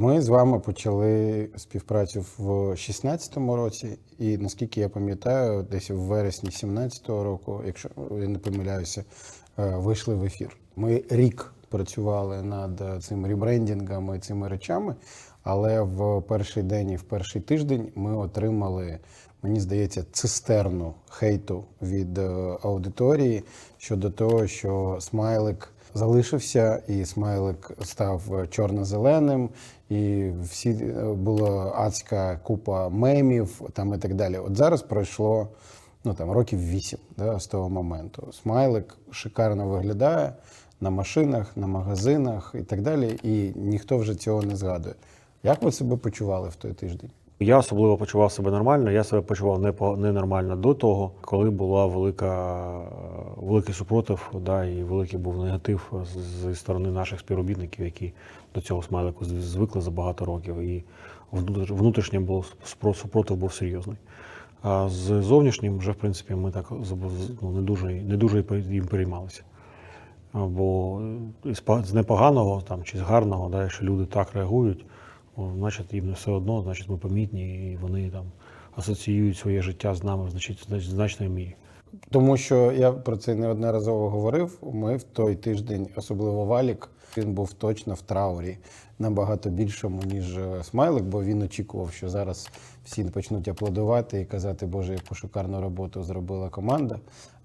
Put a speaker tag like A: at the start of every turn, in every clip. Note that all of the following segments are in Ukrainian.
A: Ми з вами почали співпрацю в 2016 році, і наскільки я пам'ятаю, десь в вересні 2017 року, якщо я не помиляюся, е, вийшли в ефір. Ми рік працювали над е, цим ребрендингом і цими речами, але в перший день і в перший тиждень ми отримали, мені здається, цистерну хейту від е, аудиторії щодо того, що смайлик залишився, і смайлик став чорно-зеленим, і всі е, була адська купа мемів там і так далі. От зараз пройшло ну там років вісім да, з того моменту. Смайлик шикарно виглядає на машинах, на магазинах і так далі. І ніхто вже цього не згадує. Як ви себе почували в той тиждень?
B: Я особливо почував себе нормально. Я себе почував непо- ненормально до того, коли була велика, великий супротив, да, і великий був негатив зі сторони наших співробітників, які до цього смайлику звикли за багато років. І внутр- внутрішнім був спро- супротив був серйозний. А з зовнішнім вже, в принципі, ми так ну, не дуже, не дуже їм переймалися. Бо е, з непоганого там, чи з гарного, да, якщо люди так реагують, значить їм не все одно, значить ми помітні, і вони там асоціюють своє життя з нами в значить- знач- значній мірі.
A: Тому що я про це неодноразово говорив. Ми в той тиждень, особливо Валік, він був точно в траурі набагато більшому, ніж е, смайлик, бо він очікував, що зараз всі почнуть аплодувати і казати, Боже, яку шикарну роботу зробила команда.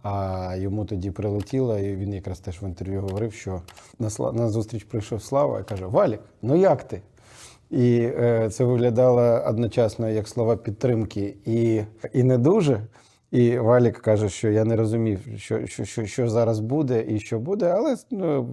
A: А йому тоді прилетіло, і він якраз теж в інтерв'ю говорив, що на зустріч прийшов Слава і каже: Валік, ну як ти? І е, це виглядало одночасно як слова підтримки і, і не дуже. І Валік каже, що я не розумів, що, що, що, що зараз буде і що буде, але ну,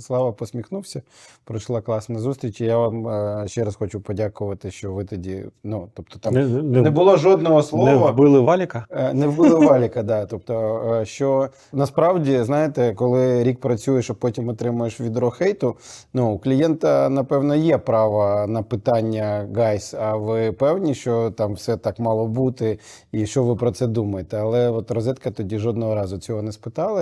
A: Слава посміхнувся. Пройшла класна зустріч. І я вам е, ще раз хочу подякувати, що ви тоді. Ну, тобто там
B: Не, не,
A: не було жодного слова.
B: не вбили валіка.
A: Е, Не вбили валіка, да. Тобто, е, що насправді, знаєте, коли рік працюєш, а потім отримуєш відро хейту, ну у клієнта, напевно, є право на питання гайс. А ви певні, що там все так мало бути, і що ви про це думаєте? Але от розетка тоді жодного разу цього не спитала.